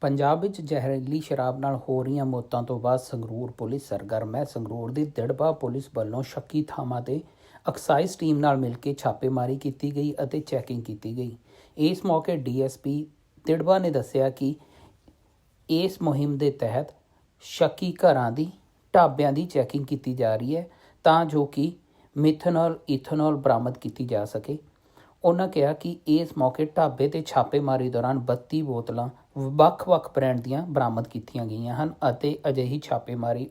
ਪੰਜਾਬ ਵਿੱਚ ਜ਼ਹਿਰੀਲੀ ਸ਼ਰਾਬ ਨਾਲ ਹੋ ਰਹੀਆਂ ਮੌਤਾਂ ਤੋਂ ਬਾਅਦ ਸੰਗਰੂਰ ਪੁਲਿਸ ਸਰਗਰਮ ਹੈ। ਸੰਗਰੂਰ ਦੀ ਦਿੜਬਾ ਪੁਲਿਸ ਵੱਲੋਂ ਸ਼ੱਕੀ ਥਾਵਾਂ ਤੇ ਐਕਸਾਈਜ਼ ਟੀਮ ਨਾਲ ਮਿਲ ਕੇ ਛਾਪੇਮਾਰੀ ਕੀਤੀ ਗਈ ਅਤੇ ਚੈਕਿੰਗ ਕੀਤੀ ਗਈ। ਇਸ ਮੌਕੇ ਡੀਐਸਪੀ ਦਿੜਬਾ ਨੇ ਦੱਸਿਆ ਕਿ ਇਸ ਮੁਹਿੰਮ ਦੇ ਤਹਿਤ ਸ਼ੱਕੀ ਘਰਾਂ ਦੀ, ਢਾਬਿਆਂ ਦੀ ਚੈਕਿੰਗ ਕੀਤੀ ਜਾ ਰਹੀ ਹੈ ਤਾਂ ਜੋ ਕਿ ਮਿਥਨੋਲ, ਇਥਨੋਲ ਬਰਾਮਦ ਕੀਤੀ ਜਾ ਸਕੇ। ਉਹਨਾਂ ਕਿਹਾ ਕਿ ਇਸ ਮੌਕੇ ਢਾਬੇ ਤੇ ਛਾਪੇਮਾਰੀ ਦੌਰਾਨ 32 ਬੋਤਲਾਂ ਵੱਖ-ਵੱਖ ਬ੍ਰਾਂਡ ਦੀਆਂ ਬਰਾਮਦ ਕੀਤੀਆਂ ਗਈਆਂ ਹਨ ਅਤੇ ਅਜਿਹੀ ਛਾਪੇਮਾਰੀ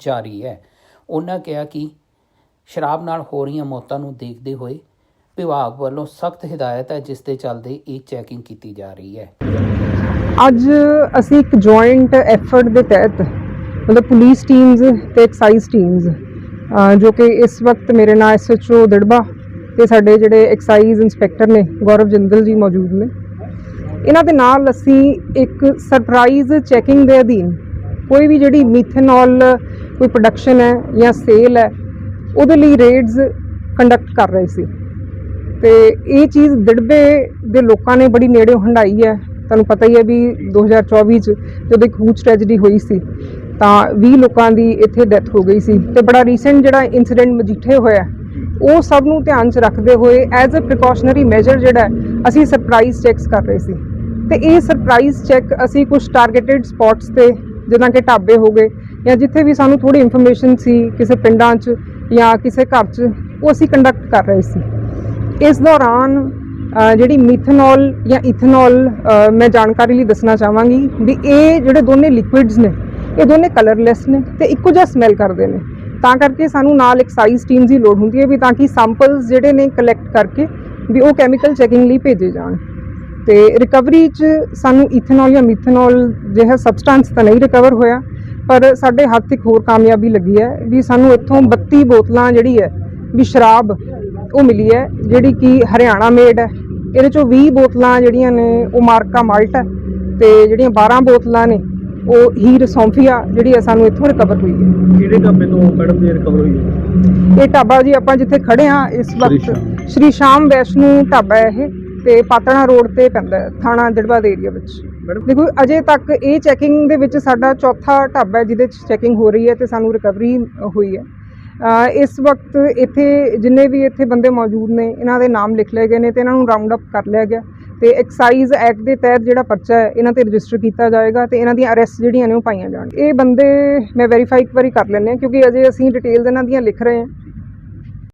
ਜਾਰੀ ਹੈ। ਉਹਨਾਂ ਕਿਹਾ ਕਿ ਸ਼ਰਾਬ ਨਾਲ ਹੋ ਰਹੀਆਂ ਮੌਤਾਂ ਨੂੰ ਦੇਖਦੇ ਹੋਏ ਵਿਭਾਗ ਵੱਲੋਂ ਸਖਤ ਹਦਾਇਤ ਹੈ, ਜਿਸ ਦੇ ਚੱਲਦੇ ਇਹ ਚੈਕਿੰਗ ਕੀਤੀ ਜਾ ਰਹੀ ਹੈ। ਅੱਜ ਅਸੀਂ ਇੱਕ ਜੁਆਇੰਟ ਐਫਰਟ ਦੇ ਤਹਿਤ ਮਤਲਬ ਪੁਲਿਸ ਟੀਮਸ ਤੇ ਐਕਸਾਈਜ਼ ਟੀਮਸ ਜੋ ਕਿ ਇਸ ਵਕਤ ਮੇਰੇ ਨਾਲ ਐਸਐਚਓ ਦਿੜਬਾ ਤੇ ਸਾਡੇ ਜਿਹੜੇ ਐਕਸਾਈਜ਼ ਇੰਸਪੈਕਟਰ ਨੇ, ਗੌਰਵ ਜਿੰਦਲ ਜੀ ਮੌਜੂਦ ਨੇ। ਇਹਨਾਂ ਦੇ ਨਾਲ ਅਸੀਂ ਇੱਕ ਸਰਪ੍ਰਾਈਜ਼ ਚੈਕਿੰਗ ਦੇ ਅਧੀਨ ਕੋਈ ਵੀ ਜਿਹੜੀ ਮੀਥੇਨੋਲ ਕੋਈ ਪ੍ਰੋਡਕਸ਼ਨ ਹੈ ਜਾਂ ਸੇਲ ਹੈ, ਉਹਦੇ ਲਈ ਰੇਡਸ ਕੰਡਕਟ ਕਰ ਰਹੇ ਸੀ। ਤੇ ਇਹ ਚੀਜ਼ ਦਿੜਬੇ ਦੇ ਲੋਕਾਂ ਨੇ ਬੜੀ ਨੇੜੇ ਹੰਡਾਈ ਹੈ। ਤੁਹਾਨੂੰ ਪਤਾ ਹੀ ਹੈ ਵੀ 2024 ਚ ਜਦੋਂ ਇੱਕ ਹੂਚ ਟ੍ਰੈਜੇਡੀ ਹੋਈ ਸੀ, ਤਾਂ 20 ਲੋਕਾਂ ਦੀ ਇੱਥੇ ਡੈਥ ਹੋ ਗਈ ਸੀ। ਤੇ ਬੜਾ ਰੀਸੈਂਟ ਜਿਹੜਾ ਇਨਸੀਡੈਂਟ ਮਜੀਠੇ ਹੋਇਆ, ਉਹ ਸਭ ਨੂੰ ਧਿਆਨ ਚ ਰੱਖਦੇ ਹੋਏ ਐਜ਼ ਅ ਪ੍ਰੀਕਾਸ਼ਨਰੀ ਮੈਜਰ ਜਿਹੜਾ, ਅਸੀਂ ਸਰਪ੍ਰਾਈਜ਼ ਚੈੱਕਸ ਕਰ ਰਹੇ ਸੀ। ਤੇ ਇਹ ਸਰਪ੍ਰਾਈਜ਼ ਚੈੱਕ ਅਸੀਂ ਕੁਝ ਟਾਰਗੇਟਿਡ ਸਪੌਟਸ ਤੇ, ਜਿੱਦਾਂ ਕਿ ਢਾਬੇ ਹੋ ਗਏ, ਜਾਂ ਜਿੱਥੇ ਵੀ ਸਾਨੂੰ ਥੋੜੀ ਇਨਫੋਰਮੇਸ਼ਨ ਸੀ, ਕਿਸੇ ਪਿੰਡਾਂ 'ਚ ਜਾਂ ਕਿਸੇ ਘਰ 'ਚ, ਉਹ ਅਸੀਂ ਕੰਡਕਟ ਕਰ ਰਹੇ ਸੀ। ਇਸ ਦੌਰਾਨ ਜਿਹੜੀ ਮੀਥਨੋਲ ਜਾਂ ਇਥਨੋਲ ਮੈਂ ਜਾਣਕਾਰੀ ਲਈ ਦੱਸਣਾ ਚਾਹਾਂਗੀ ਵੀ ਇਹ ਜਿਹੜੇ ਦੋਨੇ ਲਿਕੁਇਡਸ ਨੇ, ਇਹ ਦੋਨੇ ਕਲਰਲੈਸ ਨੇ ਤੇ ਇੱਕੋ ਜਿਹਾ ਸਮੈਲ ਕਰਦੇ ਨੇ। ਤਾਂ ਕਰਕੇ ਸਾਨੂੰ ਨਾਲ ਐਕਸਾਈਜ਼ ਟੀਮ ਦੀ ਲੋੜ ਹੁੰਦੀ ਹੈ ਵੀ ਤਾਂ ਕਿ ਸੈਂਪਲਸ ਜਿਹੜੇ ਨੇ ਕਲੈਕਟ ਕਰਕੇ ਵੀ ਉਹ ਕੈਮੀਕਲ ਚੈਕਿੰਗ ਲਈ ਭੇਜੇ ਜਾਣ। ਤੇ ਰਿਕਵਰੀ ਚ ਸਾਨੂੰ ਇਥਨੋਲ ਜਾਂ ਮਿਥਨੋਲ ਜਿਹੜਾ ਸਬਸਟੈਂਸ ਤਾਂ ਨਹੀਂ ਰਿਕਵਰ ਹੋਇਆ ਪਰ ਸਾਡੇ ਹੱਥ ਇੱਕ ਹੋਰ ਕਾਮਯਾਬੀ ਲੱਗੀ ਹੈ ਵੀ ਸਾਨੂੰ ਇੱਥੋਂ 32 ਬੋਤਲਾਂ ਜਿਹੜੀ ਹੈ ਵੀ ਸ਼ਰਾਬ ਉਹ ਮਿਲੀ ਹੈ ਜਿਹੜੀ ਕਿ ਹਰਿਆਣਾ ਮੇਡ ਹੈ। ਇਹਦੇ ਚੋਂ 20 ਬੋਤਲਾਂ ਜਿਹੜੀਆਂ ਨੇ ਉਹ ਮਾਰਕਾ ਮਾਲਟ ਹੈ ਤੇ ਜਿਹੜੀਆਂ 12 ਬੋਤਲਾਂ ਨੇ ਉਹ ਹੀਰ ਸੌਂਫੀਆ ਜਿਹੜੀ ਹੈ ਸਾਨੂੰ ਇੱਥੋਂ ਰਿਕਵਰ ਹੋਈ ਹੈ। ਕਿਹੜੇ ਢਾਬੇ ਤੋਂ ਮੈਡਮ ਦੀ ਰਿਕਵਰ ਹੋਈ ਹੈ? ਇਹ ਢਾਬਾ ਜੀ ਆਪਾਂ ਜਿੱਥੇ ਖੜੇ ਹਾਂ ਇਸ ਵਕਤ। ਸ਼੍ਰੀ ਸ਼ਾਮ ਵੈਸ਼ਨੂ ਢਾਬਾ ਹੈ ਇਹ। ਤੇ ਪਾਤਣਾ ਰੋਡ ਤੇ ਪੈਂਦਾ ਹੈ, ਥਾਣਾ ਦਿੜਬਾ ਦੇ ਏਰੀਆ ਵਿੱਚ। ਮੈਡਮ ਦੇਖੋ ਅਜੇ ਤੱਕ ਇਹ ਚੈਕਿੰਗ ਦੇ ਵਿੱਚ ਸਾਡਾ ਚੌਥਾ ਢਾਬਾ ਹੈ ਜਿਹਦੇ ਵਿੱਚ ਚੈਕਿੰਗ ਹੋ ਰਹੀ ਹੈ ਤੇ ਸਾਨੂੰ ਰਿਕਵਰੀ ਹੋਈ ਹੈ। ਅ, ਇਸ ਵਕਤ ਇੱਥੇ ਜਿੰਨੇ ਵੀ ਇੱਥੇ ਬੰਦੇ ਮੌਜੂਦ ਨੇ ਇਹਨਾਂ ਦੇ ਨਾਮ ਲਿਖ ਲਏ ਗਏ ਨੇ ਤੇ ਇਹਨਾਂ ਨੂੰ ਰਾਉਂਡ ਅਪ ਕਰ ਲਿਆ ਗਿਆ। ਤੇ ਐਕਸਾਈਜ਼ ਐਕਟ ਦੇ ਤਹਿਤ ਜਿਹੜਾ ਪਰਚਾ ਹੈ ਇਹਨਾਂ ਤੇ ਰਜਿਸਟਰ ਕੀਤਾ ਜਾਏਗਾ ਤੇ ਇਹਨਾਂ ਦੀਆਂ ਅਰੈਸਟ ਜਿਹੜੀਆਂ ਨੇ ਉਹ ਪਾਈਆਂ ਜਾਣ ਇਹ ਬੰਦੇ ਮੈਂ ਵੈਰੀਫਾਈ ਇੱਕ ਵਾਰੀ ਕਰ ਲੈਂਦੇ ਹਾਂ ਕਿਉਂਕਿ ਅਜੇ ਅਸੀਂ ਡਿਟੇਲਸ ਇਹਨਾਂ ਦੀਆਂ ਲਿਖ ਰਹੇ ਹਾਂ।